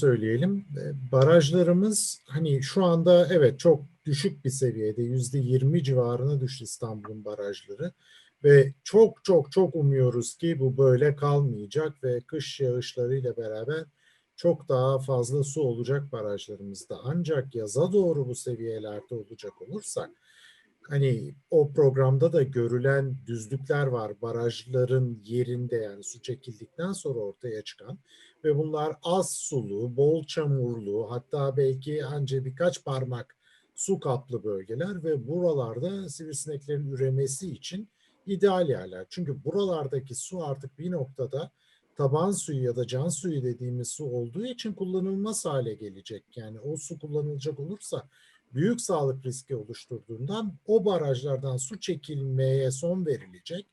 söyleyelim. E, Barajlarımız hani şu anda evet çok düşük bir seviyede yüzde yirmi civarına düştü İstanbul'un barajları ve çok çok çok umuyoruz ki bu böyle kalmayacak ve kış yağışlarıyla beraber çok daha fazla su olacak barajlarımızda. Ancak yaza doğru bu seviyelerde olacak olursak hani o programda da görülen düzlükler var barajların yerinde yani su çekildikten sonra ortaya çıkan ve bunlar az sulu, bol çamurlu hatta belki anca birkaç parmak su kaplı bölgeler ve buralarda sivrisineklerin üremesi için ideal yerler. Çünkü buralardaki su artık bir noktada taban suyu ya da can suyu dediğimiz su olduğu için kullanılmaz hale gelecek. Yani o su kullanılacak olursa büyük sağlık riski oluşturduğundan o barajlardan su çekilmeye son verilecek.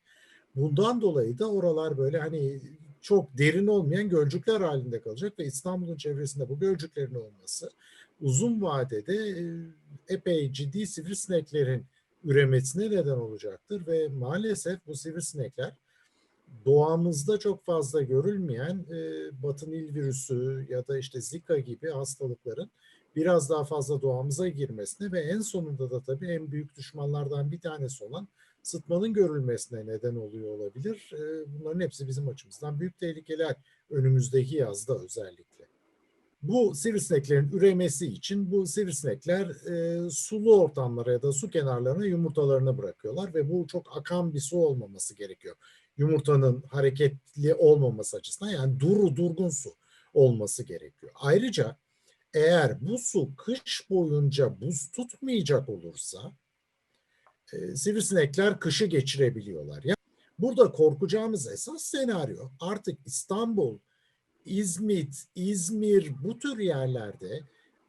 Bundan dolayı da oralar böyle hani çok derin olmayan gölcükler halinde kalacak ve İstanbul'un çevresinde bu gölcüklerin olması uzun vadede e, epey ciddi sivrisineklerin üremesine neden olacaktır ve maalesef bu sivrisinekler doğamızda çok fazla görülmeyen e, batı nil virüsü ya da işte zika gibi hastalıkların biraz daha fazla doğamıza girmesine ve en sonunda da tabii en büyük düşmanlardan bir tanesi olan sıtmanın görülmesine neden oluyor olabilir. E, bunların hepsi bizim açımızdan büyük tehlikeler önümüzdeki yazda özellikle. Bu sivrisineklerin üremesi için bu sivrisinekler e, sulu ortamlara ya da su kenarlarına yumurtalarını bırakıyorlar ve bu çok akan bir su olmaması gerekiyor. Yumurtanın hareketli olmaması açısından yani duru durgun su olması gerekiyor. Ayrıca eğer bu su kış boyunca buz tutmayacak olursa e, sivrisinekler kışı geçirebiliyorlar. Yani burada korkacağımız esas senaryo artık İstanbul, İzmit, İzmir bu tür yerlerde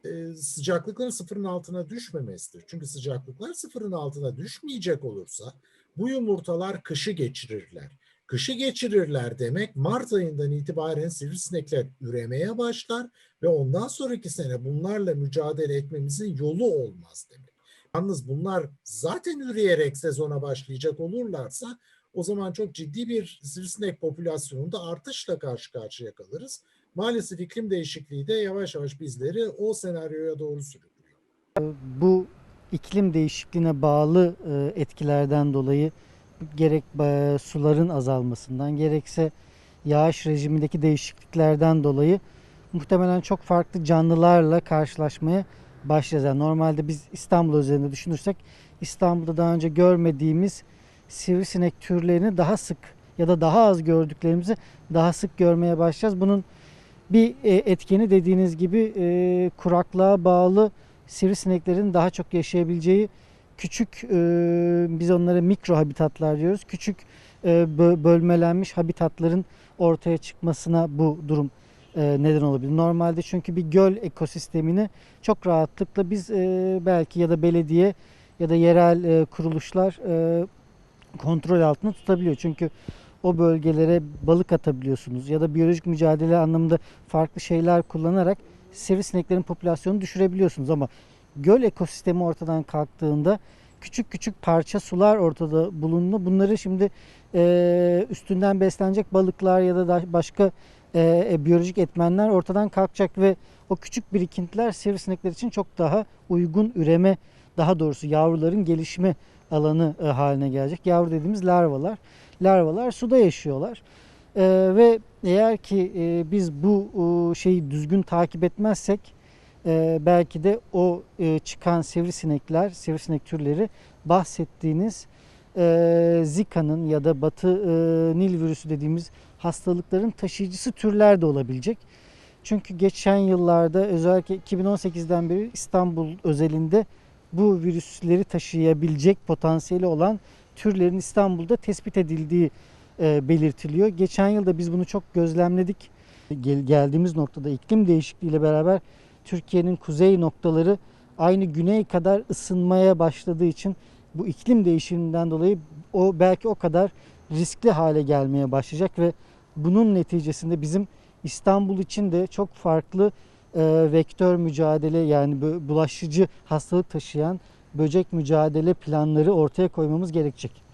e, sıcaklıkların sıfırın altına düşmemesidir. Çünkü sıcaklıklar sıfırın altına düşmeyecek olursa bu yumurtalar kışı geçirirler. Kışı geçirirler demek Mart ayından itibaren sivrisinekler üremeye başlar ve ondan sonraki sene bunlarla mücadele etmemizin yolu olmaz demek. Yalnız bunlar zaten üreyerek sezona başlayacak olurlarsa o zaman çok ciddi bir sivrisinek popülasyonunda artışla karşı karşıya kalırız. Maalesef iklim değişikliği de yavaş yavaş bizleri o senaryoya doğru sürüklüyor. Bu iklim değişikliğine bağlı e, etkilerden dolayı gerek e, suların azalmasından gerekse yağış rejimindeki değişikliklerden dolayı muhtemelen çok farklı canlılarla karşılaşmaya başlayacağız. Yani normalde biz İstanbul üzerinde düşünürsek İstanbul'da daha önce görmediğimiz sivrisinek türlerini daha sık ya da daha az gördüklerimizi daha sık görmeye başlayacağız. Bunun bir e, etkeni dediğiniz gibi e, kuraklığa bağlı sivrisineklerin daha çok yaşayabileceği küçük e, biz onlara mikro habitatlar diyoruz. Küçük bölmelenmiş habitatların ortaya çıkmasına bu durum neden olabilir. Normalde çünkü bir göl ekosistemini çok rahatlıkla biz belki ya da belediye ya da yerel kuruluşlar kontrol altında tutabiliyor. Çünkü o bölgelere balık atabiliyorsunuz ya da biyolojik mücadele anlamında farklı şeyler kullanarak sivrisineklerin popülasyonunu düşürebiliyorsunuz ama göl ekosistemi ortadan kalktığında küçük küçük parça sular ortada bulundu. Bunları şimdi e, üstünden beslenecek balıklar ya da başka e, e, biyolojik etmenler ortadan kalkacak ve o küçük birikintiler sivrisinekler için çok daha uygun üreme, daha doğrusu yavruların gelişme alanı e, haline gelecek. Yavru dediğimiz larvalar. Larvalar suda yaşıyorlar. E, ve eğer ki e, biz bu e, şeyi düzgün takip etmezsek e, belki de o e, çıkan sivrisinekler, sivrisinek türleri bahsettiğiniz e, Zika'nın ya da Batı e, Nil virüsü dediğimiz hastalıkların taşıyıcısı türler de olabilecek. Çünkü geçen yıllarda özellikle 2018'den beri İstanbul özelinde bu virüsleri taşıyabilecek potansiyeli olan türlerin İstanbul'da tespit edildiği e, belirtiliyor. Geçen yılda biz bunu çok gözlemledik. Gel, geldiğimiz noktada iklim değişikliğiyle beraber Türkiye'nin kuzey noktaları aynı güney kadar ısınmaya başladığı için bu iklim değişiminden dolayı o belki o kadar riskli hale gelmeye başlayacak ve bunun neticesinde bizim İstanbul için de çok farklı e, vektör mücadele yani bulaşıcı hastalık taşıyan böcek mücadele planları ortaya koymamız gerekecek.